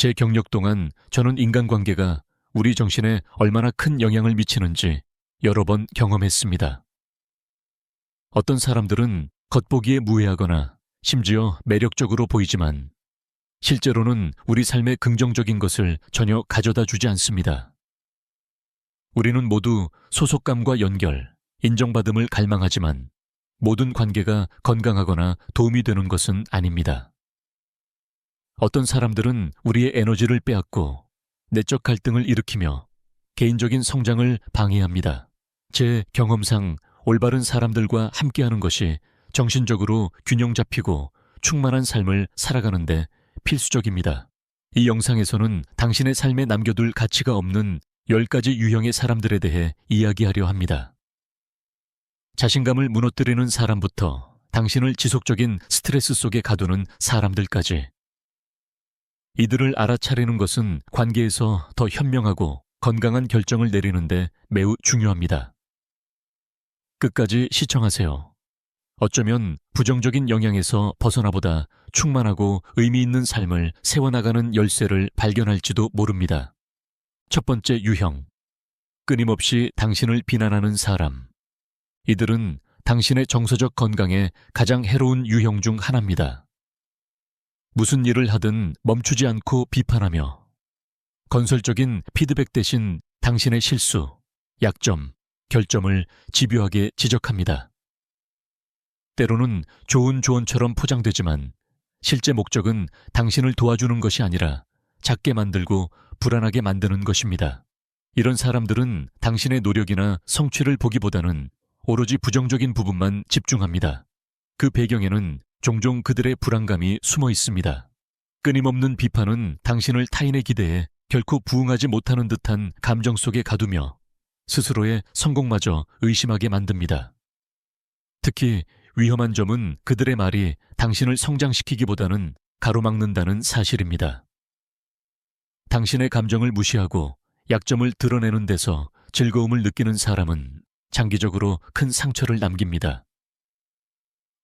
제 경력 동안 저는 인간관계가 우리 정신에 얼마나 큰 영향을 미치는지 여러 번 경험했습니다. 어떤 사람들은 겉보기에 무해하거나 심지어 매력적으로 보이지만 실제로는 우리 삶에 긍정적인 것을 전혀 가져다 주지 않습니다. 우리는 모두 소속감과 연결, 인정받음을 갈망하지만 모든 관계가 건강하거나 도움이 되는 것은 아닙니다. 어떤 사람들은 우리의 에너지를 빼앗고 내적 갈등을 일으키며 개인적인 성장을 방해합니다. 제 경험상 올바른 사람들과 함께하는 것이 정신적으로 균형 잡히고 충만한 삶을 살아가는데 필수적입니다. 이 영상에서는 당신의 삶에 남겨둘 가치가 없는 10가지 유형의 사람들에 대해 이야기하려 합니다. 자신감을 무너뜨리는 사람부터 당신을 지속적인 스트레스 속에 가두는 사람들까지 이들을 알아차리는 것은 관계에서 더 현명하고 건강한 결정을 내리는데 매우 중요합니다. 끝까지 시청하세요. 어쩌면 부정적인 영향에서 벗어나보다 충만하고 의미 있는 삶을 세워나가는 열쇠를 발견할지도 모릅니다. 첫 번째 유형. 끊임없이 당신을 비난하는 사람. 이들은 당신의 정서적 건강에 가장 해로운 유형 중 하나입니다. 무슨 일을 하든 멈추지 않고 비판하며 건설적인 피드백 대신 당신의 실수, 약점, 결점을 집요하게 지적합니다. 때로는 좋은 조언처럼 포장되지만 실제 목적은 당신을 도와주는 것이 아니라 작게 만들고 불안하게 만드는 것입니다. 이런 사람들은 당신의 노력이나 성취를 보기보다는 오로지 부정적인 부분만 집중합니다. 그 배경에는 종종 그들의 불안감이 숨어 있습니다. 끊임없는 비판은 당신을 타인의 기대에 결코 부응하지 못하는 듯한 감정 속에 가두며 스스로의 성공마저 의심하게 만듭니다. 특히 위험한 점은 그들의 말이 당신을 성장시키기보다는 가로막는다는 사실입니다. 당신의 감정을 무시하고 약점을 드러내는 데서 즐거움을 느끼는 사람은 장기적으로 큰 상처를 남깁니다.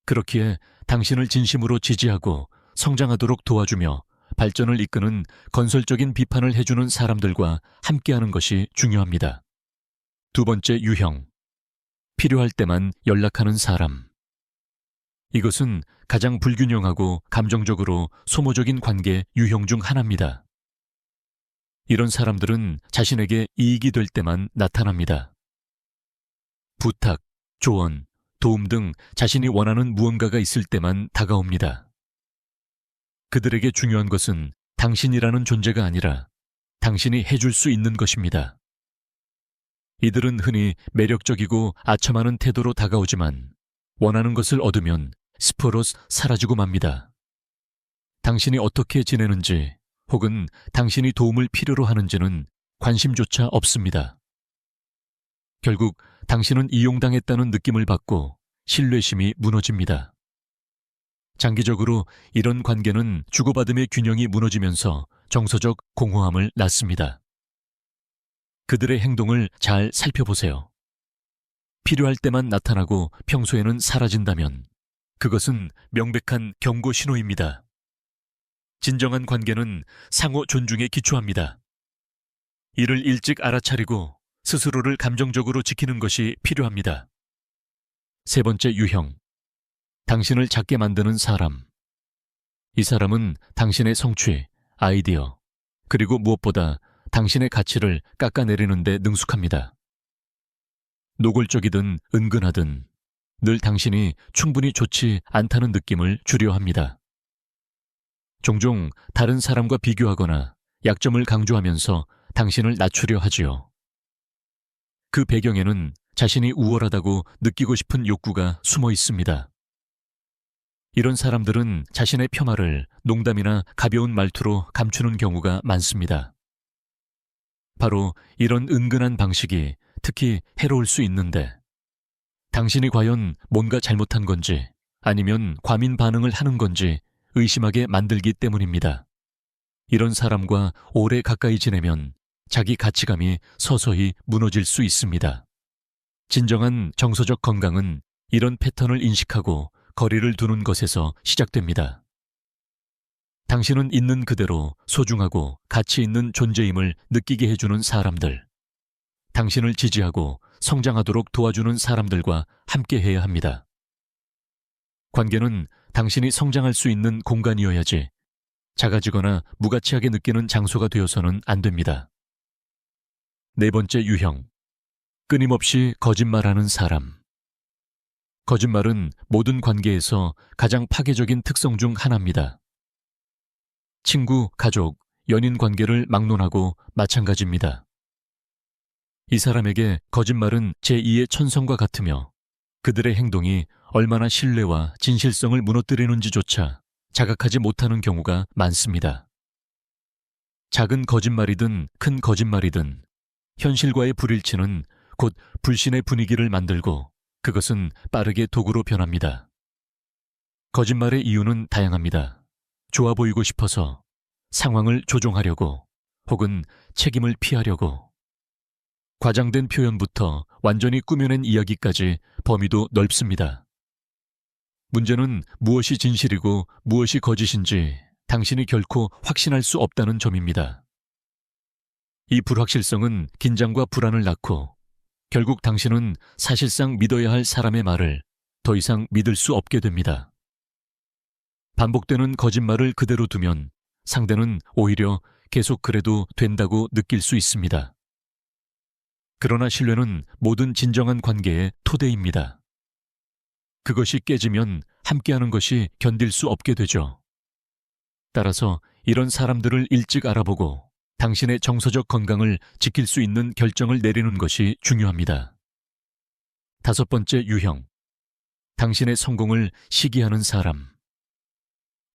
그렇기에 당신을 진심으로 지지하고 성장하도록 도와주며 발전을 이끄는 건설적인 비판을 해주는 사람들과 함께하는 것이 중요합니다. 두 번째 유형. 필요할 때만 연락하는 사람. 이것은 가장 불균형하고 감정적으로 소모적인 관계 유형 중 하나입니다. 이런 사람들은 자신에게 이익이 될 때만 나타납니다. 부탁, 조언, 도움 등 자신이 원하는 무언가가 있을 때만 다가옵니다. 그들에게 중요한 것은 당신이라는 존재가 아니라 당신이 해줄 수 있는 것입니다. 이들은 흔히 매력적이고 아첨하는 태도로 다가오지만 원하는 것을 얻으면 스포로 사라지고 맙니다. 당신이 어떻게 지내는지 혹은 당신이 도움을 필요로 하는지는 관심조차 없습니다. 결국 당신은 이용당했다는 느낌을 받고 신뢰심이 무너집니다. 장기적으로 이런 관계는 주고받음의 균형이 무너지면서 정서적 공허함을 낳습니다. 그들의 행동을 잘 살펴보세요. 필요할 때만 나타나고 평소에는 사라진다면 그것은 명백한 경고 신호입니다. 진정한 관계는 상호 존중에 기초합니다. 이를 일찍 알아차리고 스스로를 감정적으로 지키는 것이 필요합니다. 세 번째 유형. 당신을 작게 만드는 사람. 이 사람은 당신의 성취, 아이디어, 그리고 무엇보다 당신의 가치를 깎아내리는데 능숙합니다. 노골적이든 은근하든 늘 당신이 충분히 좋지 않다는 느낌을 주려 합니다. 종종 다른 사람과 비교하거나 약점을 강조하면서 당신을 낮추려 하지요. 그 배경에는 자신이 우월하다고 느끼고 싶은 욕구가 숨어 있습니다. 이런 사람들은 자신의 폄하를 농담이나 가벼운 말투로 감추는 경우가 많습니다. 바로 이런 은근한 방식이 특히 해로울 수 있는데 당신이 과연 뭔가 잘못한 건지 아니면 과민 반응을 하는 건지 의심하게 만들기 때문입니다. 이런 사람과 오래 가까이 지내면 자기 가치감이 서서히 무너질 수 있습니다. 진정한 정서적 건강은 이런 패턴을 인식하고 거리를 두는 것에서 시작됩니다. 당신은 있는 그대로 소중하고 가치 있는 존재임을 느끼게 해주는 사람들. 당신을 지지하고 성장하도록 도와주는 사람들과 함께 해야 합니다. 관계는 당신이 성장할 수 있는 공간이어야지 작아지거나 무가치하게 느끼는 장소가 되어서는 안 됩니다. 네 번째 유형. 끊임없이 거짓말하는 사람. 거짓말은 모든 관계에서 가장 파괴적인 특성 중 하나입니다. 친구, 가족, 연인 관계를 막론하고 마찬가지입니다. 이 사람에게 거짓말은 제2의 천성과 같으며 그들의 행동이 얼마나 신뢰와 진실성을 무너뜨리는지조차 자각하지 못하는 경우가 많습니다. 작은 거짓말이든 큰 거짓말이든 현실과의 불일치는 곧 불신의 분위기를 만들고 그것은 빠르게 도구로 변합니다. 거짓말의 이유는 다양합니다. 좋아 보이고 싶어서, 상황을 조종하려고, 혹은 책임을 피하려고. 과장된 표현부터 완전히 꾸며낸 이야기까지 범위도 넓습니다. 문제는 무엇이 진실이고 무엇이 거짓인지 당신이 결코 확신할 수 없다는 점입니다. 이 불확실성은 긴장과 불안을 낳고 결국 당신은 사실상 믿어야 할 사람의 말을 더 이상 믿을 수 없게 됩니다. 반복되는 거짓말을 그대로 두면 상대는 오히려 계속 그래도 된다고 느낄 수 있습니다. 그러나 신뢰는 모든 진정한 관계의 토대입니다. 그것이 깨지면 함께하는 것이 견딜 수 없게 되죠. 따라서 이런 사람들을 일찍 알아보고 당신의 정서적 건강을 지킬 수 있는 결정을 내리는 것이 중요합니다. 다섯 번째 유형. 당신의 성공을 시기하는 사람.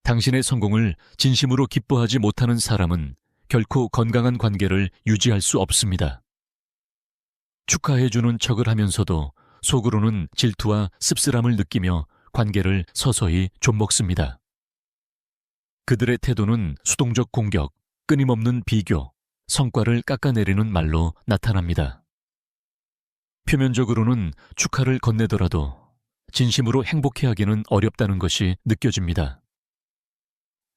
당신의 성공을 진심으로 기뻐하지 못하는 사람은 결코 건강한 관계를 유지할 수 없습니다. 축하해주는 척을 하면서도 속으로는 질투와 씁쓸함을 느끼며 관계를 서서히 좀먹습니다. 그들의 태도는 수동적 공격, 끊임없는 비교, 성과를 깎아내리는 말로 나타납니다. 표면적으로는 축하를 건네더라도 진심으로 행복해하기는 어렵다는 것이 느껴집니다.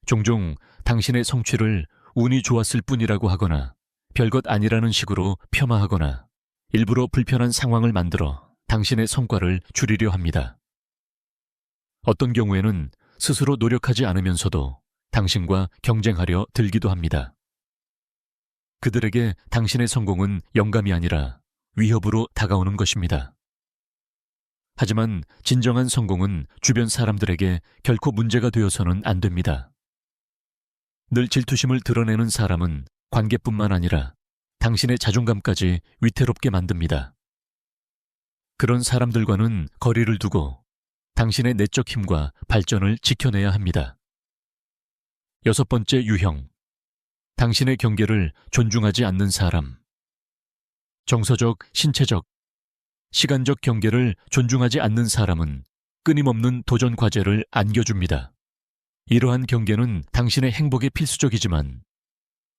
종종 당신의 성취를 운이 좋았을 뿐이라고 하거나 별것 아니라는 식으로 폄하하거나 일부러 불편한 상황을 만들어 당신의 성과를 줄이려 합니다. 어떤 경우에는 스스로 노력하지 않으면서도 당신과 경쟁하려 들기도 합니다. 그들에게 당신의 성공은 영감이 아니라 위협으로 다가오는 것입니다. 하지만 진정한 성공은 주변 사람들에게 결코 문제가 되어서는 안 됩니다. 늘 질투심을 드러내는 사람은 관계뿐만 아니라 당신의 자존감까지 위태롭게 만듭니다. 그런 사람들과는 거리를 두고 당신의 내적 힘과 발전을 지켜내야 합니다. 여섯 번째 유형. 당신의 경계를 존중하지 않는 사람. 정서적, 신체적, 시간적 경계를 존중하지 않는 사람은 끊임없는 도전 과제를 안겨줍니다. 이러한 경계는 당신의 행복에 필수적이지만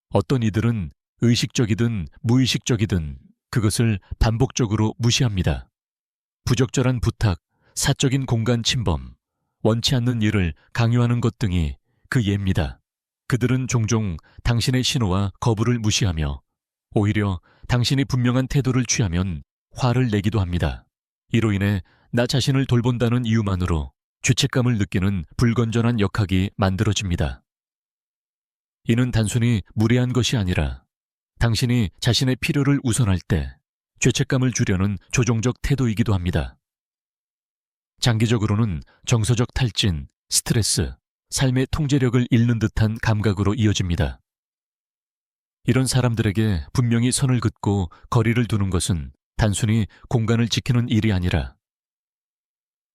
어떤 이들은 의식적이든 무의식적이든 그것을 반복적으로 무시합니다. 부적절한 부탁, 사적인 공간 침범, 원치 않는 일을 강요하는 것 등이 그 예입니다. 그들은 종종 당신의 신호와 거부를 무시하며 오히려 당신이 분명한 태도를 취하면 화를 내기도 합니다. 이로 인해 나 자신을 돌본다는 이유만으로 죄책감을 느끼는 불건전한 역학이 만들어집니다. 이는 단순히 무례한 것이 아니라 당신이 자신의 필요를 우선할 때 죄책감을 주려는 조종적 태도이기도 합니다. 장기적으로는 정서적 탈진, 스트레스, 삶의 통제력을 잃는 듯한 감각으로 이어집니다. 이런 사람들에게 분명히 선을 긋고 거리를 두는 것은 단순히 공간을 지키는 일이 아니라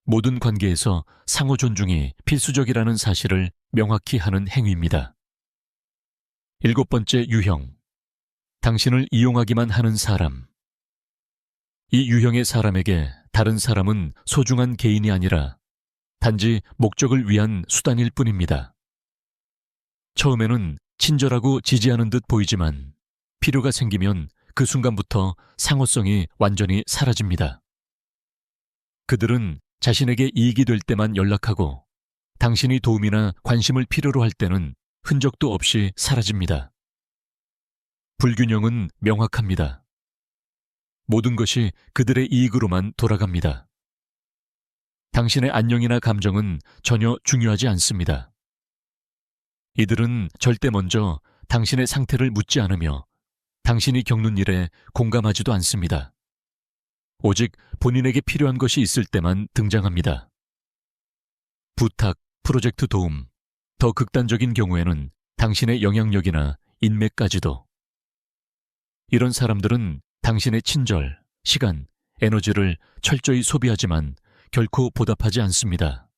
모든 관계에서 상호 존중이 필수적이라는 사실을 명확히 하는 행위입니다. 일곱 번째 유형. 당신을 이용하기만 하는 사람. 이 유형의 사람에게 다른 사람은 소중한 개인이 아니라 단지 목적을 위한 수단일 뿐입니다. 처음에는 친절하고 지지하는 듯 보이지만 필요가 생기면 그 순간부터 상호성이 완전히 사라집니다. 그들은 자신에게 이익이 될 때만 연락하고 당신이 도움이나 관심을 필요로 할 때는 흔적도 없이 사라집니다. 불균형은 명확합니다. 모든 것이 그들의 이익으로만 돌아갑니다. 당신의 안녕이나 감정은 전혀 중요하지 않습니다. 이들은 절대 먼저 당신의 상태를 묻지 않으며 당신이 겪는 일에 공감하지도 않습니다. 오직 본인에게 필요한 것이 있을 때만 등장합니다. 부탁, 프로젝트 도움, 더 극단적인 경우에는 당신의 영향력이나 인맥까지도. 이런 사람들은 당신의 친절, 시간, 에너지를 철저히 소비하지만 결코 보답하지 않습니다.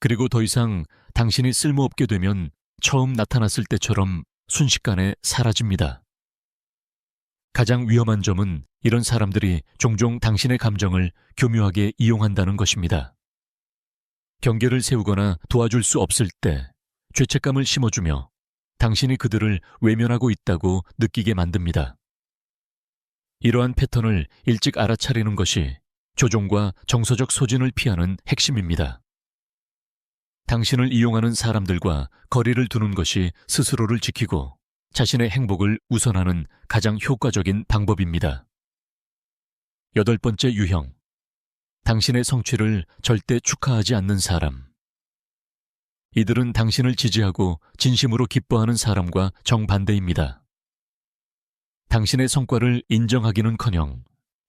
그리고 더 이상 당신이 쓸모없게 되면 처음 나타났을 때처럼 순식간에 사라집니다. 가장 위험한 점은 이런 사람들이 종종 당신의 감정을 교묘하게 이용한다는 것입니다. 경계를 세우거나 도와줄 수 없을 때 죄책감을 심어주며 당신이 그들을 외면하고 있다고 느끼게 만듭니다. 이러한 패턴을 일찍 알아차리는 것이 조종과 정서적 소진을 피하는 핵심입니다. 당신을 이용하는 사람들과 거리를 두는 것이 스스로를 지키고 자신의 행복을 우선하는 가장 효과적인 방법입니다. 여덟 번째 유형. 당신의 성취를 절대 축하하지 않는 사람. 이들은 당신을 지지하고 진심으로 기뻐하는 사람과 정반대입니다. 당신의 성과를 인정하기는 커녕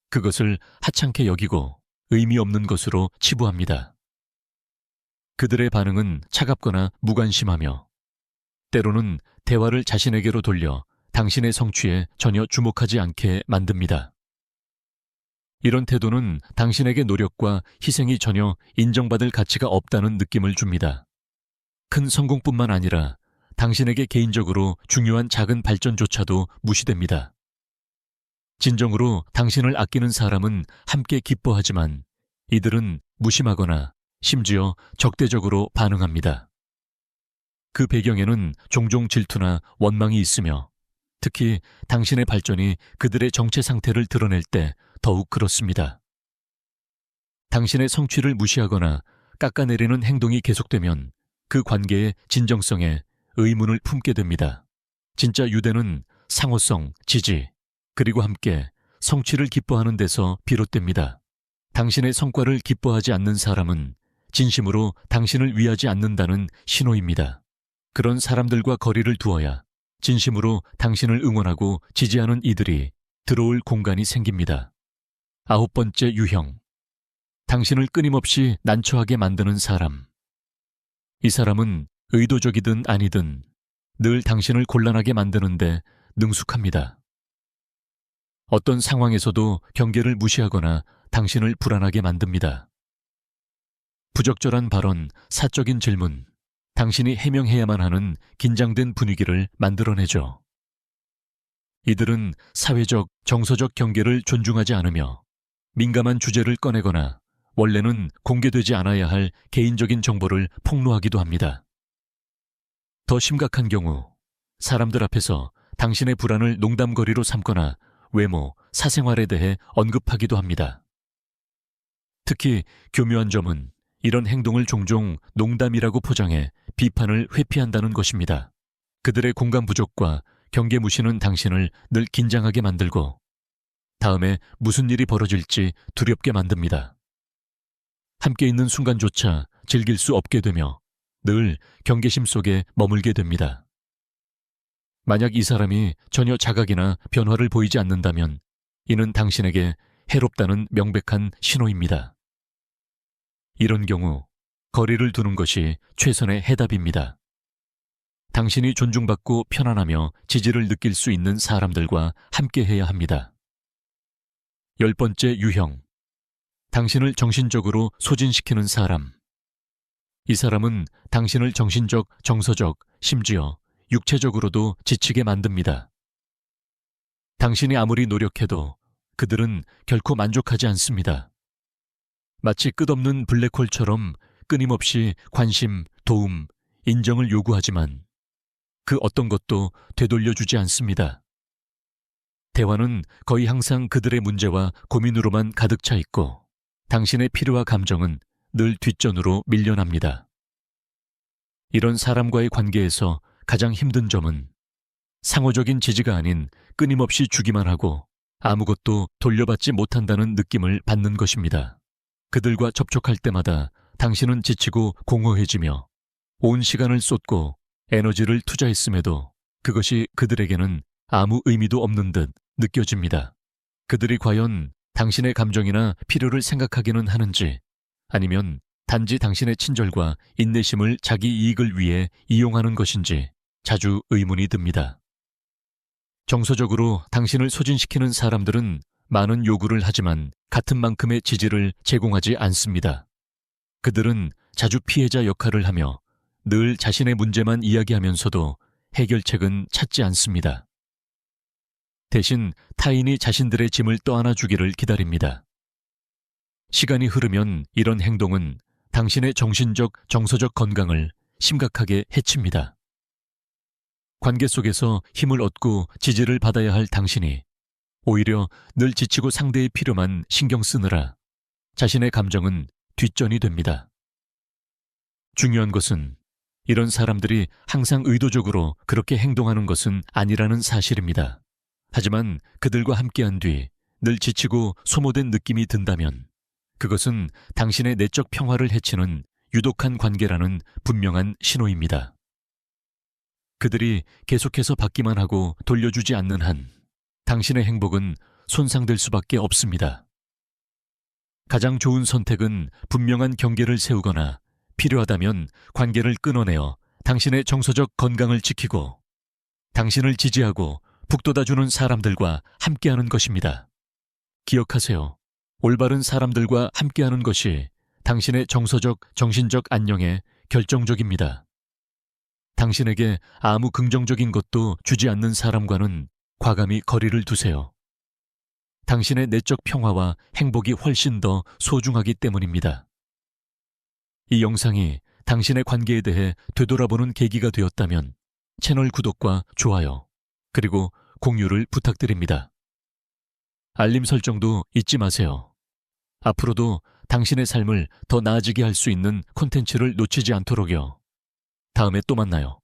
그것을 하찮게 여기고 의미 없는 것으로 치부합니다. 그들의 반응은 차갑거나 무관심하며 때로는 대화를 자신에게로 돌려 당신의 성취에 전혀 주목하지 않게 만듭니다. 이런 태도는 당신에게 노력과 희생이 전혀 인정받을 가치가 없다는 느낌을 줍니다. 큰 성공뿐만 아니라 당신에게 개인적으로 중요한 작은 발전조차도 무시됩니다. 진정으로 당신을 아끼는 사람은 함께 기뻐하지만 이들은 무심하거나 심지어 적대적으로 반응합니다. 그 배경에는 종종 질투나 원망이 있으며 특히 당신의 발전이 그들의 정체 상태를 드러낼 때 더욱 그렇습니다. 당신의 성취를 무시하거나 깎아내리는 행동이 계속되면 그 관계의 진정성에 의문을 품게 됩니다. 진짜 유대는 상호성, 지지, 그리고 함께 성취를 기뻐하는 데서 비롯됩니다. 당신의 성과를 기뻐하지 않는 사람은 진심으로 당신을 위하지 않는다는 신호입니다. 그런 사람들과 거리를 두어야 진심으로 당신을 응원하고 지지하는 이들이 들어올 공간이 생깁니다. 아홉 번째 유형. 당신을 끊임없이 난처하게 만드는 사람. 이 사람은 의도적이든 아니든 늘 당신을 곤란하게 만드는데 능숙합니다. 어떤 상황에서도 경계를 무시하거나 당신을 불안하게 만듭니다. 부적절한 발언, 사적인 질문, 당신이 해명해야만 하는 긴장된 분위기를 만들어내죠. 이들은 사회적, 정서적 경계를 존중하지 않으며 민감한 주제를 꺼내거나 원래는 공개되지 않아야 할 개인적인 정보를 폭로하기도 합니다. 더 심각한 경우 사람들 앞에서 당신의 불안을 농담거리로 삼거나 외모, 사생활에 대해 언급하기도 합니다. 특히 교묘한 점은 이런 행동을 종종 농담이라고 포장해 비판을 회피한다는 것입니다. 그들의 공감 부족과 경계 무시는 당신을 늘 긴장하게 만들고 다음에 무슨 일이 벌어질지 두렵게 만듭니다. 함께 있는 순간조차 즐길 수 없게 되며 늘 경계심 속에 머물게 됩니다. 만약 이 사람이 전혀 자각이나 변화를 보이지 않는다면 이는 당신에게 해롭다는 명백한 신호입니다. 이런 경우 거리를 두는 것이 최선의 해답입니다. 당신이 존중받고 편안하며 지지를 느낄 수 있는 사람들과 함께 해야 합니다. 열 번째 유형. 당신을 정신적으로 소진시키는 사람. 이 사람은 당신을 정신적, 정서적, 심지어 육체적으로도 지치게 만듭니다. 당신이 아무리 노력해도 그들은 결코 만족하지 않습니다. 마치 끝없는 블랙홀처럼 끊임없이 관심, 도움, 인정을 요구하지만 그 어떤 것도 되돌려주지 않습니다. 대화는 거의 항상 그들의 문제와 고민으로만 가득 차 있고 당신의 필요와 감정은 늘 뒷전으로 밀려납니다. 이런 사람과의 관계에서 가장 힘든 점은 상호적인 지지가 아닌 끊임없이 주기만 하고 아무것도 돌려받지 못한다는 느낌을 받는 것입니다. 그들과 접촉할 때마다 당신은 지치고 공허해지며 온 시간을 쏟고 에너지를 투자했음에도 그것이 그들에게는 아무 의미도 없는 듯 느껴집니다. 그들이 과연 당신의 감정이나 필요를 생각하기는 하는지 아니면 단지 당신의 친절과 인내심을 자기 이익을 위해 이용하는 것인지 자주 의문이 듭니다. 정서적으로 당신을 소진시키는 사람들은 많은 요구를 하지만 같은 만큼의 지지를 제공하지 않습니다. 그들은 자주 피해자 역할을 하며 늘 자신의 문제만 이야기하면서도 해결책은 찾지 않습니다. 대신 타인이 자신들의 짐을 떠안아 주기를 기다립니다. 시간이 흐르면 이런 행동은 당신의 정신적, 정서적 건강을 심각하게 해칩니다. 관계 속에서 힘을 얻고 지지를 받아야 할 당신이 오히려 늘 지치고 상대의 필요만 신경 쓰느라 자신의 감정은 뒷전이 됩니다. 중요한 것은 이런 사람들이 항상 의도적으로 그렇게 행동하는 것은 아니라는 사실입니다. 하지만 그들과 함께한 뒤 늘 지치고 소모된 느낌이 든다면 그것은 당신의 내적 평화를 해치는 유독한 관계라는 분명한 신호입니다. 그들이 계속해서 받기만 하고 돌려주지 않는 한 당신의 행복은 손상될 수밖에 없습니다. 가장 좋은 선택은 분명한 경계를 세우거나 필요하다면 관계를 끊어내어 당신의 정서적 건강을 지키고 당신을 지지하고 북돋아주는 사람들과 함께하는 것입니다. 기억하세요. 올바른 사람들과 함께하는 것이 당신의 정서적, 정신적 안녕에 결정적입니다. 당신에게 아무 긍정적인 것도 주지 않는 사람과는 과감히 거리를 두세요. 당신의 내적 평화와 행복이 훨씬 더 소중하기 때문입니다. 이 영상이 당신의 관계에 대해 되돌아보는 계기가 되었다면 채널 구독과 좋아요, 그리고 공유를 부탁드립니다. 알림 설정도 잊지 마세요. 앞으로도 당신의 삶을 더 나아지게 할 수 있는 콘텐츠를 놓치지 않도록요. 다음에 또 만나요.